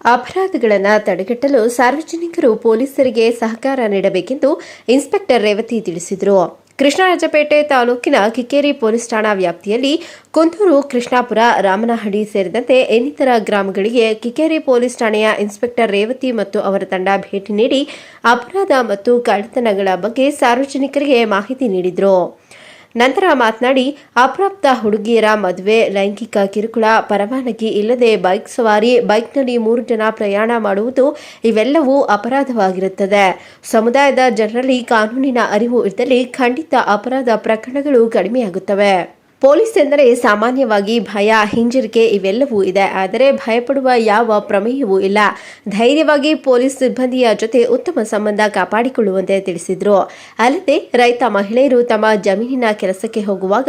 ಅಪರಾಧಗಳನ್ನು ತಡೆಗಟ್ಟಲು ಸಾರ್ವಜನಿಕರು ಪೊಲೀಸರಿಗೆ ಸಹಕಾರ ನೀಡಬೇಕೆಂದು ಇನ್ಸ್ಪೆಕ್ಟರ್ ರೇವತಿ ತಿಳಿಸಿದರು. ಕೃಷ್ಣರಾಜಪೇಟೆ ತಾಲೂಕಿನ ಕಿಕ್ಕೇರಿ ಪೊಲೀಸ್ ಠಾಣಾ ವ್ಯಾಪ್ತಿಯಲ್ಲಿ ಕುಂದೂರು, ಕೃಷ್ಣಾಪುರ, ರಾಮನಹಳ್ಳಿ ಸೇರಿದಂತೆ ಇನ್ನಿತರ ಗ್ರಾಮಗಳಿಗೆ ಕಿಕ್ಕೇರಿ ಪೊಲೀಸ್ ಠಾಣೆಯ ಇನ್ಸ್ಪೆಕ್ಟರ್ ರೇವತಿ ಮತ್ತು ಅವರ ತಂಡ ಭೇಟಿ ನೀಡಿ ಅಪರಾಧ ಮತ್ತು ಕಳ್ಳತನಗಳ ಬಗ್ಗೆ ಸಾರ್ವಜನಿಕರಿಗೆ ಮಾಹಿತಿ ನೀಡಿದರು. ನಂತರ ಮಾತನಾಡಿ, ಅಪ್ರಾಪ್ತ ಹುಡುಗಿಯರ ಮದುವೆ, ಲೈಂಗಿಕ ಕಿರುಕುಳ, ಪರವಾನಗಿ ಇಲ್ಲದೆ ಬೈಕ್ ಸವಾರಿ, ಬೈಕ್ನಲ್ಲಿ ಮೂರು ಜನ ಪ್ರಯಾಣ ಮಾಡುವುದು ಇವೆಲ್ಲವೂ ಅಪರಾಧವಾಗಿರುತ್ತದೆ. ಸಮುದಾಯದ ಜನರಲ್ಲಿ ಕಾನೂನಿನ ಅರಿವು ಇದ್ದಲ್ಲಿ ಖಂಡಿತ ಅಪರಾಧ ಪ್ರಕರಣಗಳು ಕಡಿಮೆಯಾಗುತ್ತವೆ. ಪೊಲೀಸ್ ಎಂದರೆ ಸಾಮಾನ್ಯವಾಗಿ ಭಯ, ಹಿಂಜರಿಕೆ ಇವೆಲ್ಲವೂ ಇದೆ. ಆದರೆ ಭಯಪಡುವ ಯಾವ ಪ್ರಮೇಯವೂ ಇಲ್ಲ. ಧೈರ್ಯವಾಗಿ ಪೊಲೀಸ್ ಸಿಬ್ಬಂದಿಯ ಜೊತೆ ಉತ್ತಮ ಸಂಬಂಧ ಕಾಪಾಡಿಕೊಳ್ಳುವಂತೆ ತಿಳಿಸಿದರು. ಅಲ್ಲದೆ ರೈತ ಮಹಿಳೆಯರು ತಮ್ಮ ಜಮೀನಿನ ಕೆಲಸಕ್ಕೆ ಹೋಗುವಾಗ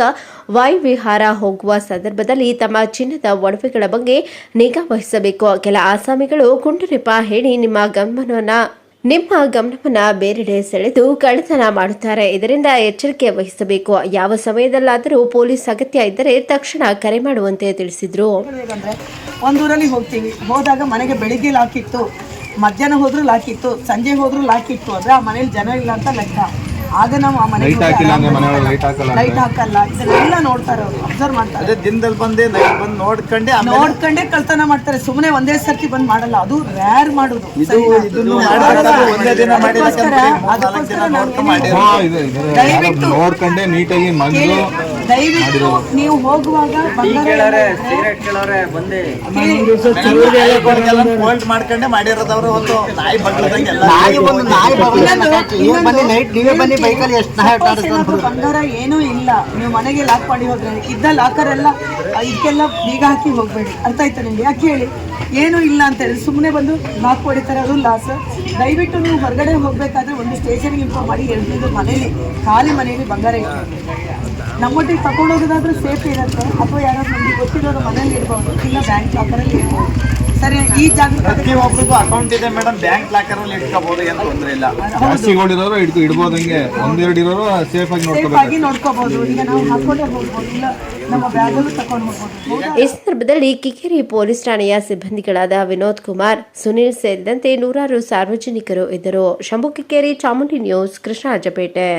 ವಾಯುವಿಹಾರ ಹೋಗುವ ಸಂದರ್ಭದಲ್ಲಿ ತಮ್ಮ ಚಿನ್ನದ ಒಡವೆಗಳ ಬಗ್ಗೆ ನಿಗಾ ವಹಿಸಬೇಕು. ಕೆಲ ಆಸಾಮಿಗಳು ಕುಂಟುರಿಪ ಹೇಳಿ, ನಿಮ್ಮ ಗಮನವನ್ನ ನಿಮ್ಮ ಗಮನವನ್ನು ಬೇರೆಡೆ ಸೆಳೆದು ಕಳ್ಳತನ ಮಾಡುತ್ತಾರೆ. ಇದರಿಂದ ಎಚ್ಚರಿಕೆ ವಹಿಸಬೇಕು. ಯಾವ ಸಮಯದಲ್ಲಾದರೂ ಪೊಲೀಸ್ ಅಗತ್ಯ ಇದ್ದರೆ ತಕ್ಷಣ ಕರೆ ಮಾಡುವಂತೆ ತಿಳಿಸಿದ್ರು. ಹೇಗಂದ್ರೆ ಒಂದೂರಲ್ಲಿ ಹೋಗ್ತೀವಿ. ಹೋದಾಗ ಮನೆಗೆ ಬೆಳಿಗ್ಗೆ ಲಾಕ್ ಇತ್ತು, ಮಧ್ಯಾಹ್ನ ಹೋದ್ರೂ ಇತ್ತು, ಸಂಜೆ ಹೋದ್ರೂ ಇತ್ತು. ಅಂದ್ರೆ ಆ ಮನೇಲಿ ಜನ ಇಲ್ಲ ಅಂತ ಲೆಕ್ಕ. ಆಗ ನಾವು ಆ ಮನೆ ಲೈಟ್ ಹಾಕಲ್ಲ ಇದನ್ನೆಲ್ಲ ನೋಡ್ತಾರೆ ಅವರು ಅಬ್ಸರ್ವ್ ಮಾಡ್ತಾರೆ. ಅದೇ ದಿನದಲ್ಲಿ ಬಂದೆ ನೈಟ್ ಬಂದು ನೋಡ್ಕೊಂಡೆ ಆಮೇಲೆ ನೋಡ್ಕೊಂಡೇ ಕಳ್ತನ ಮಾಡ್ತಾರೆ. ಸುಮ್ಮನೆ ಒಂದೇ ಸರ್ತಿ ಬಂದು ಮಾಡಲ್ಲ. ಅದು ರ್ಯಾರ್ ಮಾಡೋದು. ಇದು ಇದನ್ನು ಮಾಡ್ಬೇಕಾದ್ರೆ ಒಂದೇ ದಿನ ಮಾಡಿಲ್ಲ ಅದಕ್ಕೋಸ್ಕರ- ನಾಲ್ಕು ದಿನ ನೋಡ್ಕೊಂಡು ಮಾಡಿರೋದು. ದಯವಿಟ್ಟು ನೋಡ್ಕೊಂಡೆ ನೀಟಾಗಿ ಕೇಳಿ, ದಯವಿಟ್ಟು ನೀವು ಹೋಗುವಾಗ ಮಾಡ್ಕೊಂಡೆ ಮಾಡಿರೋದವ್ರು ಒಂದು ನಾಯಿ ನಾಯಿ ಒಂದು ನಾಯಿ ಬನ್ನಿ ನೈಟ್ ನೀವೇ ಬನ್ನಿ ಬೈಕಲ್ಲಿ ಎಷ್ಟು ಬಂಗಾರ ಏನೂ ಇಲ್ಲ. ನೀವು ಮನೆಗೆ ಲಾಕ್ ಮಾಡಿ ಹೋದ್ರೆ ಇದ್ದ ಲಾಕರ್ ಎಲ್ಲ ಇದಕ್ಕೆಲ್ಲ ಬೀಗ ಹಾಕಿ ಹೋಗ್ಬೇಡಿ. ಅರ್ಥ ಆಯ್ತಾ ನಿಮ್ಗೆ? ಯಾಕೆ ಹೇಳಿ? ಏನೂ ಇಲ್ಲ ಅಂತ ಹೇಳಿ. ಸುಮ್ಮನೆ ಬಂದು ಲಾಕ್ ಹೊಡಿತಾರೆ ಅದು ಲಾಸ್ ದಯವಿಟ್ಟು ನೀವು ಹೊರಗಡೆ ಹೋಗ್ಬೇಕಾದ್ರೆ ಒಂದು ಸ್ಟೇಷನ್ಗೆ ಇನ್ಫಾರ್ಮ್ ಮಾಡಿ ಹೇಳ್ತಿದ್ರು ಮನೇಲಿ ಖಾಲಿ ಮನೆಯಲ್ಲಿ ಬಂಗಾರ ಇಟ್ಟು ನಮ್ಮೊಟ್ಟಿಗೆ ತಗೊಂಡೋಗೋದಾದ್ರೆ ಸೇಫ್ ಇರುತ್ತೆ. ಅಥವಾ ಯಾರಾದ್ರೂ ನಮಗೆ ಗೊತ್ತಿರೋರು ಮನೇಲಿ ಇರ್ಬೋದು. ಇಲ್ಲ ಬ್ಯಾಂಕ್ ಲಾಕರಲ್ಲಿ ಇರ್ಬೋದು. ಸರಿ ಈ ಜಾಗೃತಿ ಪ್ರತಿಯೊಬ್ಬರಿಗೂ ಅಕೌಂಟ್ ಇದೆ ಮೇಡಮ್. ಬ್ಯಾಂಕ್ ಲಾಕರ್ ಅಲ್ಲಿ ಇಟ್ಕೋಬಹುದು ಏನು ತೊಂದ್ರೆ ಇಲ್ಲ. ಜಾಸ್ತಿಗಳಿರೋರು ಹಿಡ್ದು ಇಡ್ಬೋದು ಹಂಗೆ. ಒಂದೆರಡು ಇರೋರು ಸೇಫ್ ಆಗಿ ಸೇಫ್ ನೋಡ್ಕೋಬೇಕು ಆಗಿ ನೋಡ್ಕೋಬಹುದು ಈಗ ನಾವು ಹಾಕೊಂಡೇ ಹೋಗ್ಬೋದು. ಇಲ್ಲ ನಮ್ಮ ಬ್ಯಾಗಲ್ಲೂ ತಗೊಂಡು ಹೋಗ್ಬೋದು. ಈ ಸಂದರ್ಭದಲ್ಲಿ ಕಿಕ್ಕೇರಿ ಪೊಲೀಸ್ ಠಾಣೆಯ ಸಿಬ್ಬಂದಿಗಳಾದ ವಿನೋದ್ ಕುಮಾರ್ ಸುನೀಲ್ ಸೇರಿದಂತೆ ನೂರಾರು ಸಾರ್ವಜನಿಕರು ಇದ್ದರು. ಶಂಭು ಕಿಕ್ಕೇರಿ ಚಾಮುಂಡಿ ನ್ಯೂಸ್ ಕೃಷ್ಣರಾಜಪೇಟೆ.